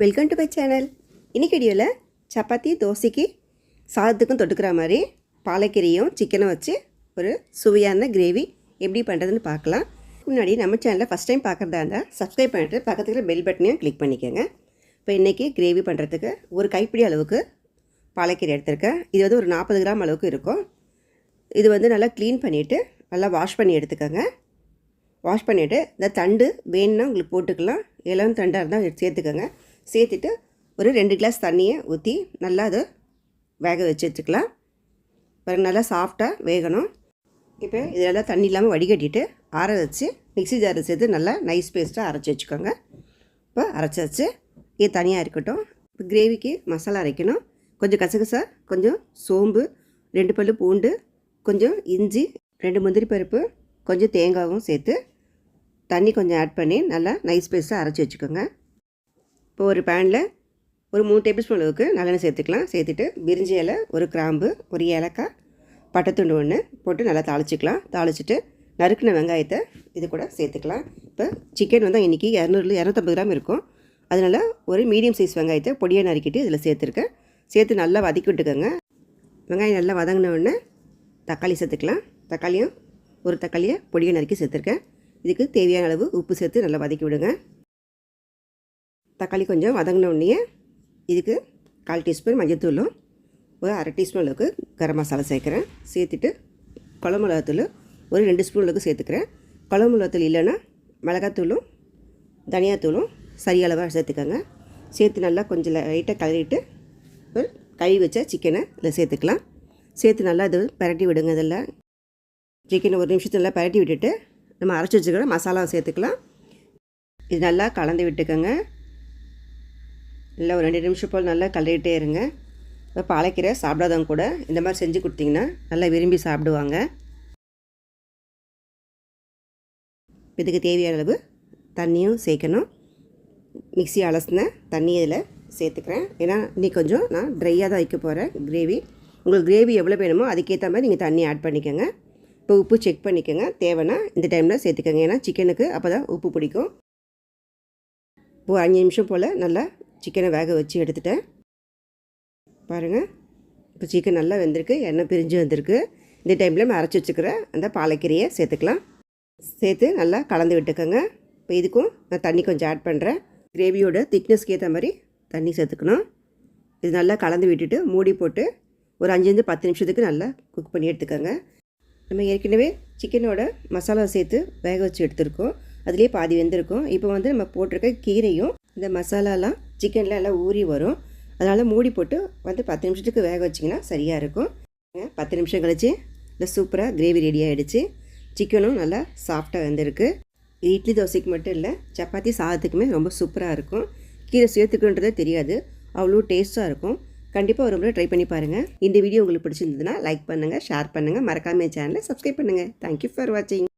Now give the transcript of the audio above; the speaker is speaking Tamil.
வெல்கம் டு மை சேனல் இன்றைக்கி வீடியோவில் சப்பாத்தி தோசைக்கு சாதத்துக்கும் தொட்டுக்கிற மாதிரி பாலக்கீரையும் சிக்கனும் வச்சு ஒரு சுவையான கிரேவி எப்படி பண்ணுறதுன்னு பார்க்கலாம். முன்னாடி நம்ம சேனலில் ஃபஸ்ட் டைம் பார்க்குறதா இருந்தால் சப்ஸ்கிரைப் பண்ணிட்டு பக்கத்தில் பெல் பட்டனையும் கிளிக் பண்ணிக்கோங்க. இப்போ இன்றைக்கி கிரேவி பண்ணுறதுக்கு ஒரு கைப்பிடி அளவுக்கு பாலக்கீரை எடுத்திருக்கேன். இது வந்து ஒரு நாற்பது கிராம் அளவுக்கு இருக்கும். இது வந்து நல்லா க்ளீன் பண்ணிவிட்டு நல்லா வாஷ் பண்ணி எடுத்துக்கோங்க. வாஷ் பண்ணிவிட்டு இந்த தண்டு வேணும்னா உங்களுக்கு போட்டுக்கலாம். இளம் தண்டாக இருந்தால் சேர்த்துக்கோங்க. சேர்த்துட்டு ஒரு ரெண்டு கிளாஸ் தண்ணியை ஊற்றி நல்லா அதை வேக வச்சு வச்சுக்கலாம் பாருங்க நல்லா சாஃப்டாக வேகணும். இப்போ இதெல்லாம் தண்ணி இல்லாமல் வடிகட்டிட்டு ஆற வச்சு மிக்ஸி ஜாரில் சேர்த்து நல்லா நைஸ் பேஸ்ட்டாக அரைச்சி வச்சுக்கோங்க. இப்போ அரைச்சி வச்சு இது தனியாக இருக்கட்டும். இப்போ கிரேவிக்கு மசாலா அரைக்கணும். கொஞ்சம் கசகசா கொஞ்சம் சோம்பு ரெண்டு பல்லு பூண்டு கொஞ்சம் இஞ்சி ரெண்டு முந்திரி பருப்பு கொஞ்சம் தேங்காவும் சேர்த்து தண்ணி கொஞ்சம் ஆட் பண்ணி நல்லா நைஸ் பேஸ்ட்டாக அரைச்சி வச்சுக்கோங்க. இப்போ ஒரு பேனில் ஒரு மூணு டேபிள் ஸ்பூன் அளவுக்கு நல்லெண்ணெய் சேர்த்துக்கலாம். சேர்த்துட்டு பிரிஞ்சி இலை ஒரு கிராம்பு ஒரு ஏலக்காய் பட்டைத்துண்டு ஒன்று போட்டு நல்லா தாளிச்சிக்கலாம். தாளிச்சிட்டு நறுக்கின வெங்காயத்தை இது கூட சேர்த்துக்கலாம். இப்போ சிக்கன் வந்து இன்றைக்கி இரநூறுல இரநூத்தம்பது கிராம் இருக்கும். அதனால் ஒரு மீடியம் சைஸ் வெங்காயத்தை பொடியாக நறுக்கிட்டு இதில் சேர்த்துருக்கேன். சேர்த்து நல்லா வதக்கி விட்டுக்கோங்க. வெங்காயம் நல்லா வதங்கின உடனே தக்காளி சேர்த்துக்கலாம். தக்காளியும் ஒரு தக்காளியை பொடியை நறுக்கி சேர்த்துருக்கேன். இதுக்கு தேவையான அளவு உப்பு சேர்த்து நல்லா வதக்கி விடுங்க. தக்காளி கொஞ்சம் வதங்கின உடனே இதுக்கு கால் டீஸ்பூன் மஞ்சத்தூளும் ஒரு அரை டீஸ்பூன் அளவுக்கு கரம் மசாலா சேர்க்குறேன். சேர்த்துட்டு குழம்பு மிளகாத்தூள் ஒரு ரெண்டு ஸ்பூன் அளவுக்கு சேர்த்துக்கிறேன். குழம்பு மிளகாத்தூள் இல்லைன்னா மிளகாத்தூளும் தனியாத்தூளும் சரியளவாக சேர்த்துக்கோங்க. சேர்த்து நல்லா கொஞ்சம் லைட்டாக கழுவிட்டு ஒரு கழுவி வச்ச சிக்கனை இதில் சேர்த்துக்கலாம். சேர்த்து நல்லா இது பரட்டி விடுங்க இதில். சிக்கனை ஒரு நிமிஷத்தில் நல்லா பரட்டி விட்டுட்டு நம்ம அரைச்சி வச்சுக்கிற மசாலாவை சேர்த்துக்கலாம். இது நல்லா கலந்து விட்டுக்கோங்க. இல்லை ஒரு ரெண்டு நிமிஷம் போல் நல்லா கழுவிட்டே இருங்க. இப்போ பாலைக்கீரை சாப்பிடாதவங்க கூட இந்த மாதிரி செஞ்சு கொடுத்தீங்கன்னா நல்லா விரும்பி சாப்பிடுவாங்க. இதுக்கு தேவையான அளவு தண்ணியும் சேர்க்கணும். மிக்சி அலசின தண்ணி இதில் சேர்த்துக்கிறேன். ஏன்னா இன்னைக்கு கொஞ்சம் நான் ட்ரையாக தான் வைக்க போகிறேன் கிரேவி உங்களுக்கு கிரேவி எவ்வளோ வேணுமோ அதுக்கேற்ற மாதிரி நீங்கள் தண்ணி ஆட் பண்ணிக்கோங்க. இப்போ உப்பு செக் பண்ணிக்கோங்க. தேவைன்னா இந்த டைமில் சேர்த்துக்கோங்க. ஏன்னா சிக்கனுக்கு அப்போ தான் உப்பு பிடிக்கும். இப்போ அஞ்சு நிமிஷம் போல் நல்லா சிக்கனை வேக வச்சு எடுத்துட்டேன். பாருங்கள் இப்போ சிக்கன் நல்லா வெந்திருக்கு. எண்ணெய் பிரிஞ்சு வந்திருக்கு. இந்த டைமில் நம்ம அரைச்சி வச்சுக்கிற அந்த பாலைக்கீரையை சேர்த்துக்கலாம். சேர்த்து நல்லா கலந்து விட்டுக்கோங்க. இப்போ இதுக்கும் நான் தண்ணி கொஞ்சம் ஆட் பண்ணுறேன் கிரேவியோட திக்னஸ்க்கு ஏற்ற மாதிரி தண்ணி சேர்த்துக்கணும். இது நல்லா கலந்து விட்டுட்டு மூடி போட்டு ஒரு அஞ்சுலேருந்து பத்து நிமிஷத்துக்கு நல்லா குக் பண்ணி எடுத்துக்கோங்க. நம்ம ஏற்கனவே சிக்கனோட மசாலா சேர்த்து வேக வச்சு எடுத்துருக்கோம். அதுலேயே பாதி வெந்திருக்கும். இப்போ வந்து நம்ம போட்டிருக்க கீரையும் இந்த மசாலாலாம் சிக்கனில் எல்லாம் ஊறி வரும். அதனால் மூடி போட்டு வந்து பத்து நிமிஷத்துக்கு வேக வச்சிங்கன்னா சரியாக இருக்கும். பத்து நிமிஷம் கழிச்சு இல்லை சூப்பராக கிரேவி ரெடி ஆகிடுச்சு சிக்கனும் நல்லா சாஃப்டாக வெந்திருக்கு. இட்லி தோசைக்கு மட்டும் இல்லை சப்பாத்தி சாதத்துக்குமே ரொம்ப சூப்பராக இருக்கும். கீரை சேர்த்துக்குன்றதே தெரியாது. அவ்வளோ டேஸ்ட்டாக இருக்கும். கண்டிப்பாக ஒரு முறை ட்ரை பண்ணி பாருங்கள் இந்த வீடியோ உங்களுக்கு பிடிச்சிருந்ததுன்னா லைக் பண்ணுங்கள் ஷேர் பண்ணுங்கள் மறக்காமல் சேனலை சப்ஸ்கிரைப் பண்ணுங்கள் தேங்க்யூ ஃபார் வாட்சிங்